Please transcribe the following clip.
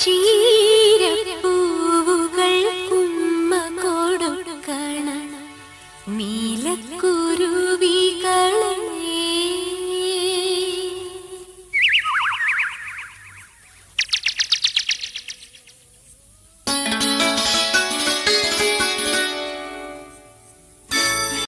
ചീരപ്പൂവുകൾ കുമ്മ കൊടുക്കണം. നീലക്കുരു